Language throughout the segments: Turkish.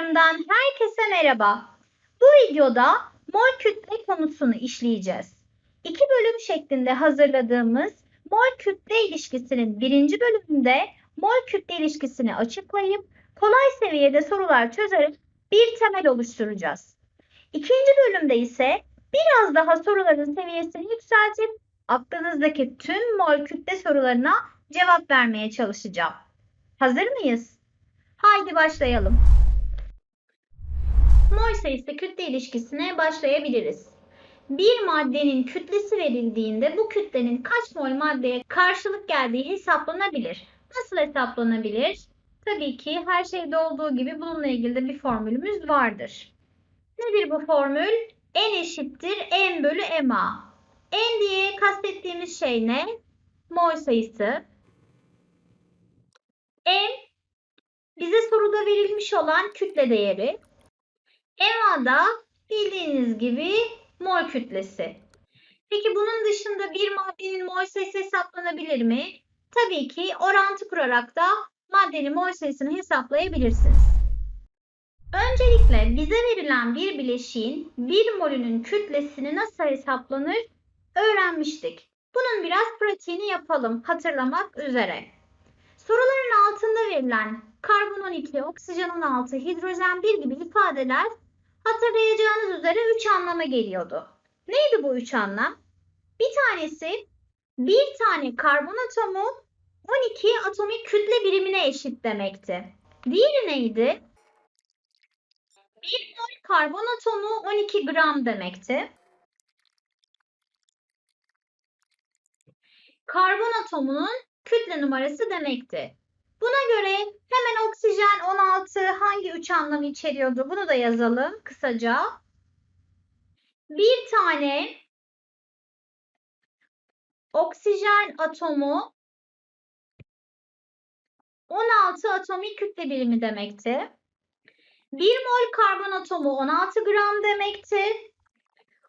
Videolarımdan herkese merhaba. Bu videoda mol kütle konusunu işleyeceğiz. İki bölüm şeklinde hazırladığımız mol kütle ilişkisinin birinci bölümünde mol kütle ilişkisini açıklayıp kolay seviyede sorular çözerek bir temel oluşturacağız. İkinci bölümde ise biraz daha soruların seviyesini yükseltip aklınızdaki tüm mol kütle sorularına cevap vermeye çalışacağım. Hazır mıyız? Haydi başlayalım. Mol sayısı kütle ilişkisine başlayabiliriz. Bir maddenin kütlesi verildiğinde bu kütlenin kaç mol maddeye karşılık geldiği hesaplanabilir. Nasıl hesaplanabilir? Tabii ki her şeyde olduğu gibi bununla ilgili de bir formülümüz vardır. Nedir bu formül? N eşittir M bölü MA. N diye kastettiğimiz şey ne? Mol sayısı. M bize soruda verilmiş olan kütle değeri. MA da bildiğiniz gibi mol kütlesi. Peki bunun dışında bir maddenin mol sayısı hesaplanabilir mi? Tabii ki orantı kurarak da maddenin mol sayısını hesaplayabilirsiniz. Öncelikle bize verilen bir bileşiğin bir molünün kütlesini nasıl hesaplanır öğrenmiştik. Bunun biraz pratiğini yapalım hatırlamak üzere. Soruların altında verilen karbon 12, oksijen 16, hidrojen 1 gibi ifadeler hatırlayacağınız üzere 3 anlama geliyordu. Neydi bu 3 anlam? Bir tanesi bir tane karbon atomu 12 atomik kütle birimine eşit demekti. Diğeri neydi? Bir mol karbon atomu 12 gram demekti. Karbon atomunun kütle numarası demekti. Buna göre hemen oksijen 16 hangi üç anlamı içeriyordu? Bunu da yazalım kısaca. Bir tane oksijen atomu 16 atomik kütle birimi demekti. 1 mol karbon atomu 16 gram demekti.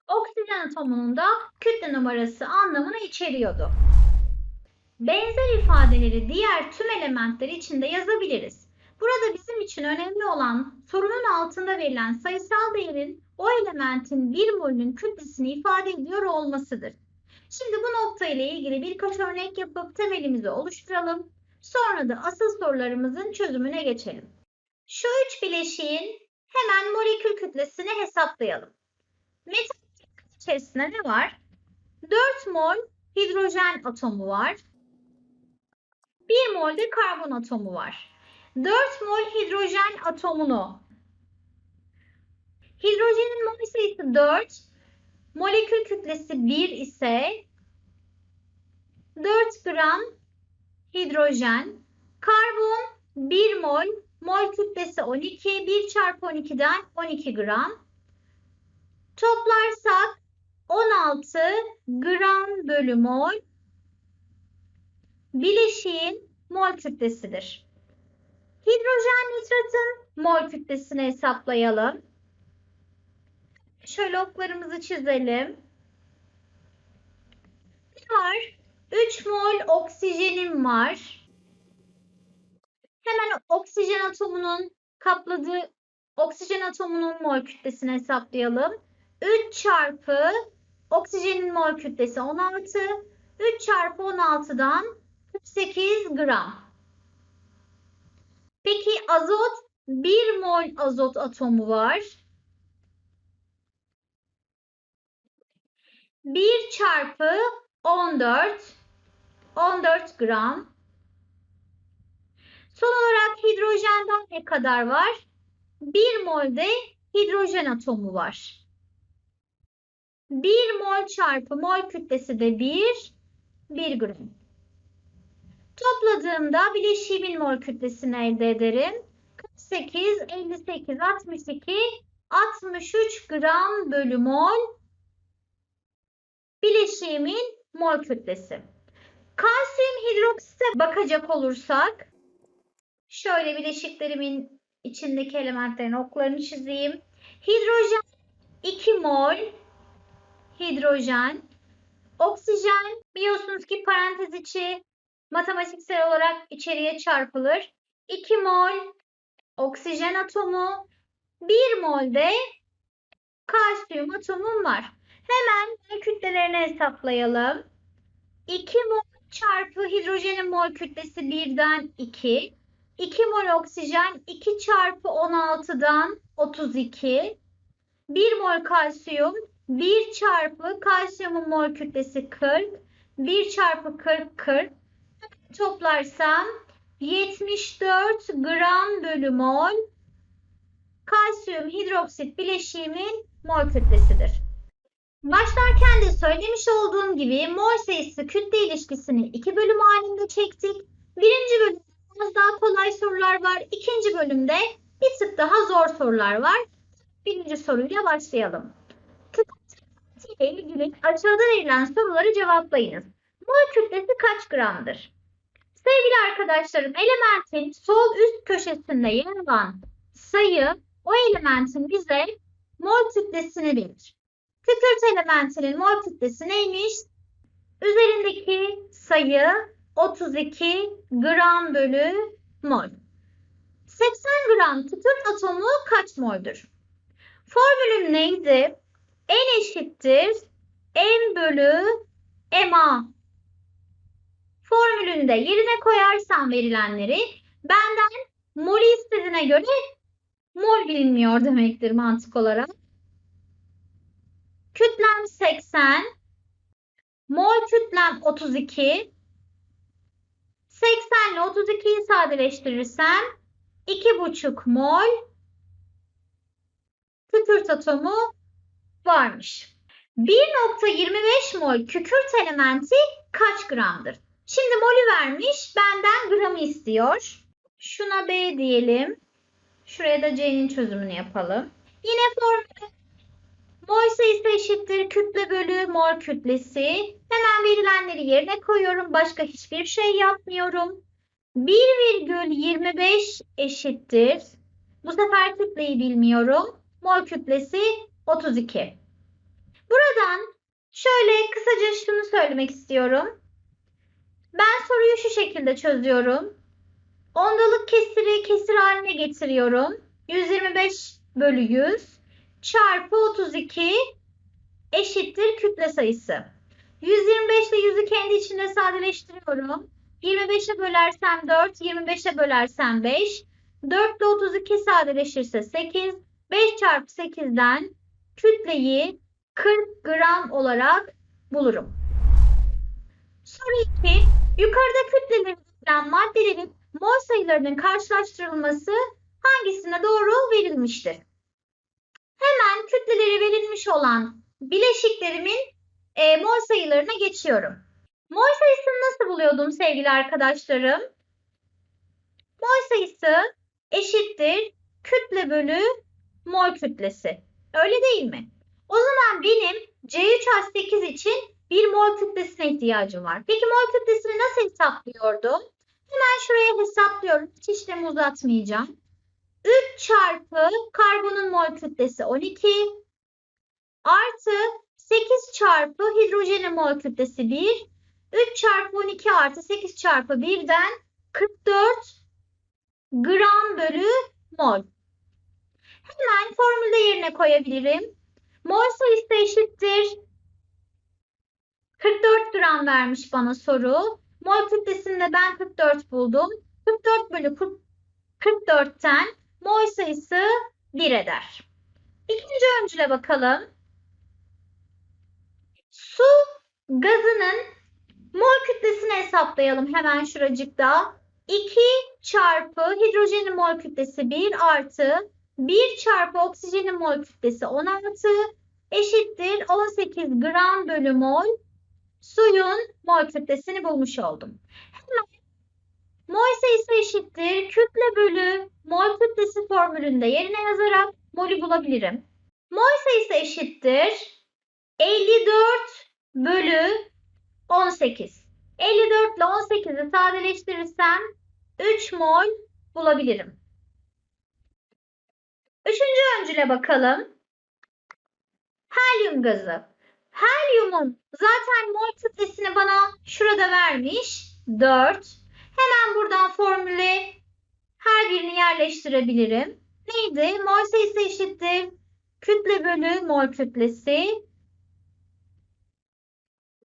Oksijen atomunun da kütle numarası anlamını içeriyordu. Benzer ifadeleri diğer tüm elementler için de yazabiliriz. Burada bizim için önemli olan sorunun altında verilen sayısal değerin o elementin bir molünün kütlesini ifade ediyor olmasıdır. Şimdi bu nokta ile ilgili birkaç örnek yapıp temelimizi oluşturalım. Sonra da asıl sorularımızın çözümüne geçelim. Şu üç bileşiğin hemen molekül kütlesini hesaplayalım. Metal içerisinde ne var? 4 mol hidrojen atomu var. 1 mol de karbon atomu var. 4 mol hidrojen atomunu hidrojenin mol sayısı 4, molekül kütlesi 1 ise 4 gram hidrojen, karbon 1 mol, mol kütlesi 12, 1 çarpı 12'den 12 gram. Toplarsak 16 gram bölü mol bileşiğin mol kütlesidir. Hidrojen nitratın mol kütlesini hesaplayalım. Şöyle oklarımızı çizelim. Var? 3 mol oksijenim var. Hemen oksijen atomunun kapladığı oksijen atomunun mol kütlesini hesaplayalım. 3 çarpı oksijenin mol kütlesi 16. 3 çarpı 16'dan 48 gram. Peki azot 1 mol azot atomu var. 1 çarpı 14 14 gram. Son olarak hidrojenden ne kadar var? 1 molde hidrojen atomu var. 1 mol çarpı mol kütlesi de 1, 1 gram. Topladığımda bileşiğimin mol kütlesini elde ederim. 48, 58, 62, 63 gram bölü mol bileşiğimin mol kütlesi. Kalsiyum hidroksite bakacak olursak şöyle bileşiklerimin içindeki elementlerin oklarını çizeyim. Hidrojen 2 mol hidrojen. Oksijen biliyorsunuz ki parantez içi matematiksel olarak içeriye çarpılır. 2 mol oksijen atomu 1 molde kalsiyum atomum var. Hemen mol kütlelerini hesaplayalım. 2 mol çarpı hidrojenin mol kütlesi 1'den 2. 2 mol oksijen 2 çarpı 16'dan 32. 1 mol kalsiyum 1 çarpı kalsiyumun mol kütlesi 40. 1 çarpı 40 40. Toplarsam 74 gram bölü mol kalsiyum hidroksit bileşiğimin mol kütlesidir. Başlarken de söylemiş olduğum gibi mol sayısı kütle ilişkisini iki bölüm halinde çektik. Birinci bölümde biraz daha kolay sorular var. İkinci bölümde bir tık daha zor sorular var. Birinci soruyla başlayalım. Kütle ile ilgili aşağıda verilen soruları cevaplayınız. Mol kütlesi kaç gramdır? Sevgili arkadaşlarım, elementin sol üst köşesinde yer alan sayı o elementin bize mol kütlesini verir. Kükürt elementinin mol kütlesi neymiş? Üzerindeki sayı 32 gram bölü mol. 80 gram kükürt atomu kaç moldur? Formülüm neydi? N eşittir M bölü MA. Formülünde yerine koyarsam verilenleri benden molü istediğine göre mol bilinmiyor demektir mantık olarak. Kütlem 80. Mol kütlem 32. 80 ile 32'yi sadeleştirirsem 2,5 mol kükürt atomu varmış. 1.25 mol kükürt elementi kaç gramdır? Şimdi molü vermiş, benden gramı istiyor. Şuna B diyelim. Şuraya da C'nin çözümünü yapalım. Yine formülü Mol sayısı eşittir kütle bölü mol kütlesi. Hemen verilenleri yerine koyuyorum. Başka hiçbir şey yapmıyorum. 1,25 eşittir. Bu sefer kütleyi bilmiyorum. Mol kütlesi 32. Buradan şöyle kısaca şunu söylemek istiyorum. Ben soruyu şu şekilde çözüyorum. Ondalık kesiri kesir haline getiriyorum. 125 bölü 100 çarpı 32 eşittir kütle sayısı. 125 ile 100'ü kendi içinde sadeleştiriyorum. 25'e bölersem 4, 25'e bölersem 5. 4 ile 32 sadeleşirse 8. 5 çarpı 8'den kütleyi 40 gram olarak bulurum. Soru 2. Yukarıda kütleleri verilen maddelerin mol sayılarının karşılaştırılması hangisine doğru verilmiştir? Hemen kütleleri verilmiş olan bileşiklerimin e, mol sayılarına geçiyorum. Mol sayısını nasıl buluyordum sevgili arkadaşlarım? Mol sayısı eşittir kütle bölü mol kütlesi. Öyle değil mi? O zaman benim C3H8 için bir mol kütlesine ihtiyacım var. Peki mol kütlesini nasıl hesaplıyordum? Hemen şuraya hesaplıyorum. Hiç işlemi uzatmayacağım. 3 çarpı karbonun mol kütlesi 12 artı 8 çarpı hidrojenin mol kütlesi 1. 3 çarpı 12 artı 8 çarpı 1'den 44 gram bölü mol. Hemen formülde yerine koyabilirim. Mol sayısı eşittir. 44 gram vermiş bana soru. Mol kütlesinde ben 44 buldum. 44 bölü 44'ten mol sayısı 1 eder. İkinci öncüle bakalım. Su gazının mol kütlesini hesaplayalım hemen şuracıkta. 2 çarpı hidrojenin mol kütlesi 1 artı 1 çarpı oksijenin mol kütlesi 16 eşittir 18 gram bölü mol suyun mol kütlesini bulmuş oldum. Hemen mol sayısı eşittir kütle bölü mol kütlesi formülünde yerine yazarak molü bulabilirim. Mol sayısı eşittir 54 bölü 18. 54 ile 18'i sadeleştirirsem 3 mol bulabilirim. Üçüncü öncüle bakalım. Helyum gazı. Helyumun zaten mol kütlesini bana şurada vermiş. 4. Hemen buradan formüle her birini yerleştirebilirim. neydi? Mol sayısı eşittir. Kütle bölü mol kütlesi.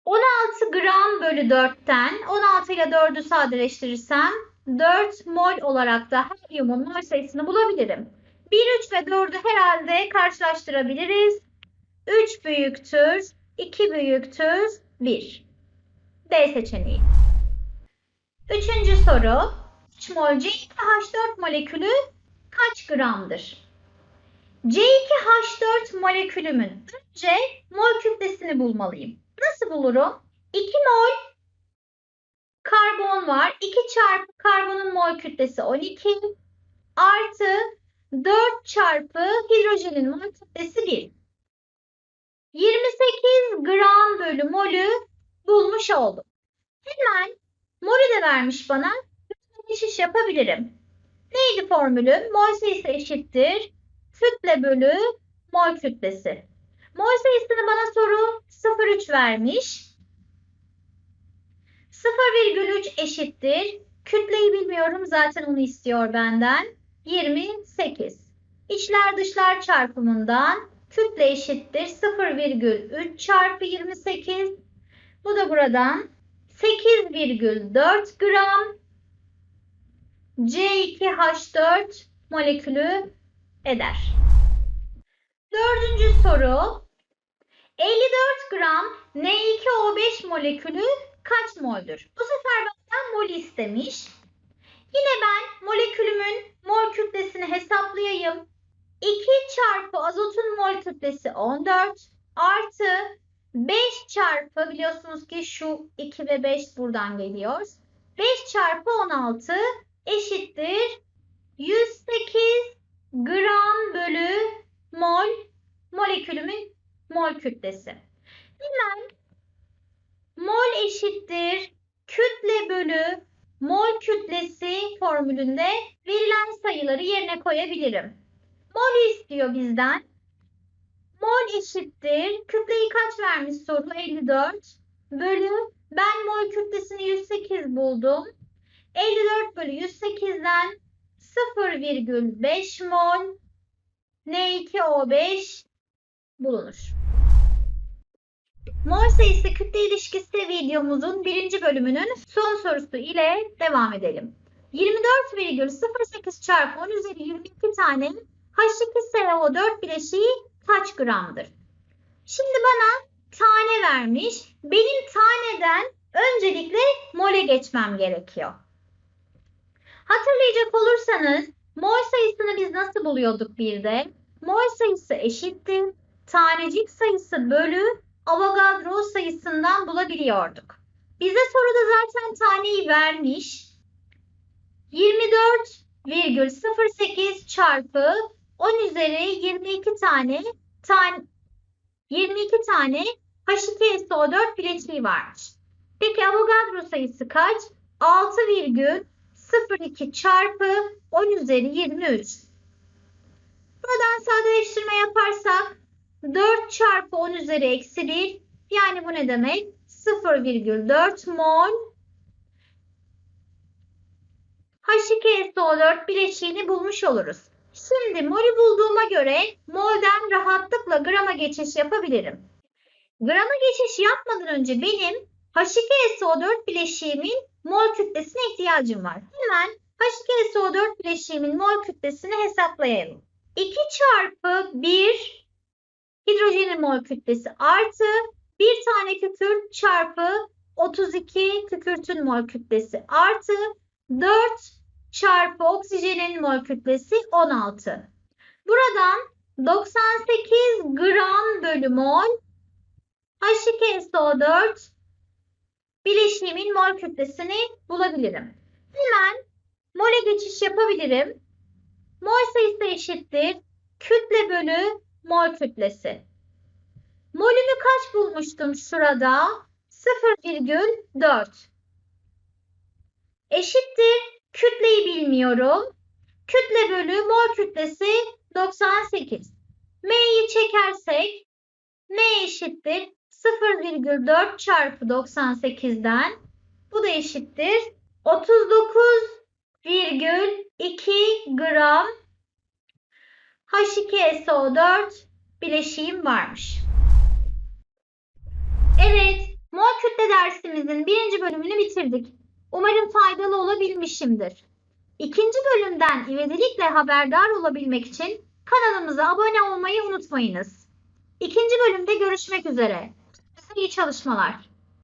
16 gram bölü 4'ten 16 ile 4'ü sadeleştirirsem 4 mol olarak da helyumun mol sayısını bulabilirim. 1, 3 ve 4'ü herhalde karşılaştırabiliriz. 3 büyüktür, 2 büyüktür, 1. D seçeneği. Üçüncü soru. 3 mol C2H4 molekülü kaç gramdır? C2H4 molekülümün önce mol kütlesini bulmalıyım. Nasıl bulurum? 2 mol karbon var. 2 çarpı karbonun mol kütlesi 12 artı 4 çarpı hidrojenin mol kütlesi 1. 28 gram bölü molü bulmuş oldum. Hemen molü de vermiş bana. Geçiş yapabilirim. Neydi formülüm? Mol sayısı eşittir. Kütle bölü mol kütlesi. Mol sayısını bana soru 0,3 vermiş. 0,3 eşittir. Kütleyi bilmiyorum zaten onu istiyor benden. 28. İçler dışlar çarpımından kütle eşittir 0,3 çarpı 28. Bu da buradan 8,4 gram C2H4 molekülü eder. Dördüncü soru. 54 gram N2O5 molekülü kaç moldür? Bu sefer benden mol istemiş. Yine ben molekülümün mol kütlesini hesaplayayım. 2 çarpı azotun mol kütlesi 14 artı 5 çarpı biliyorsunuz ki şu 2 ve 5 buradan geliyor. 5 çarpı 16 eşittir 108 gram bölü mol molekülümün mol kütlesi. Hemen mol eşittir kütle bölü mol kütlesi formülünde verilen sayıları yerine koyabilirim. Mol istiyor bizden. Mol eşittir. Kütleyi kaç vermiş soru? 54 bölü ben mol kütlesini 108 buldum. 54 bölü 108'den 0,5 mol N2O5 bulunur. Mol sayısı kütle ilişkisi videomuzun birinci bölümünün son sorusu ile devam edelim. 24,08 çarpı 10 üzeri 22 tane H2SO4 bileşiği kaç gramdır? Şimdi bana tane vermiş. Benim taneden öncelikle mole geçmem gerekiyor. Hatırlayacak olursanız mol sayısını biz nasıl buluyorduk bir de? Mol sayısı eşittir. Tanecik sayısı bölü Avogadro sayısından bulabiliyorduk. Bize soruda zaten taneyi vermiş. 24,08 çarpı 10 üzeri 22 tane tane 22 tane H2SO4 bileşiği varmış. Peki Avogadro sayısı kaç? 6,02 çarpı 10 üzeri 23. Buradan sadeleştirme yaparsak 4 çarpı 10 üzeri eksi 1 yani bu ne demek? 0,4 mol H2SO4 bileşiğini bulmuş oluruz. Şimdi molü bulduğuma göre molden rahatlıkla grama geçiş yapabilirim. Grama geçiş yapmadan önce benim H2SO4 bileşiğimin mol kütlesine ihtiyacım var. Hemen H2SO4 bileşiğimin mol kütlesini hesaplayalım. 2 çarpı 1 hidrojenin mol kütlesi artı bir tane kükürt çarpı 32 kükürtün mol kütlesi artı 4 çarpı oksijenin mol kütlesi 16. Buradan 98 gram bölü mol H2SO4 bileşiğimin mol kütlesini bulabilirim. Hemen mole geçiş yapabilirim. Mol sayısı eşittir. Kütle bölü mol kütlesi. Molünü kaç bulmuştum şurada? 0,4. Eşittir. Kütleyi bilmiyorum. Kütle bölü mol kütlesi 98. M'yi çekersek M eşittir 0,4 çarpı 98'den bu da eşittir 39,2 gram H2SO4 bileşiğim varmış. Evet, mol kütle dersimizin birinci bölümünü bitirdik. Umarım faydalı olabilmişimdir. İkinci bölümden ivedilikle haberdar olabilmek için kanalımıza abone olmayı unutmayınız. İkinci bölümde görüşmek üzere. Size iyi çalışmalar.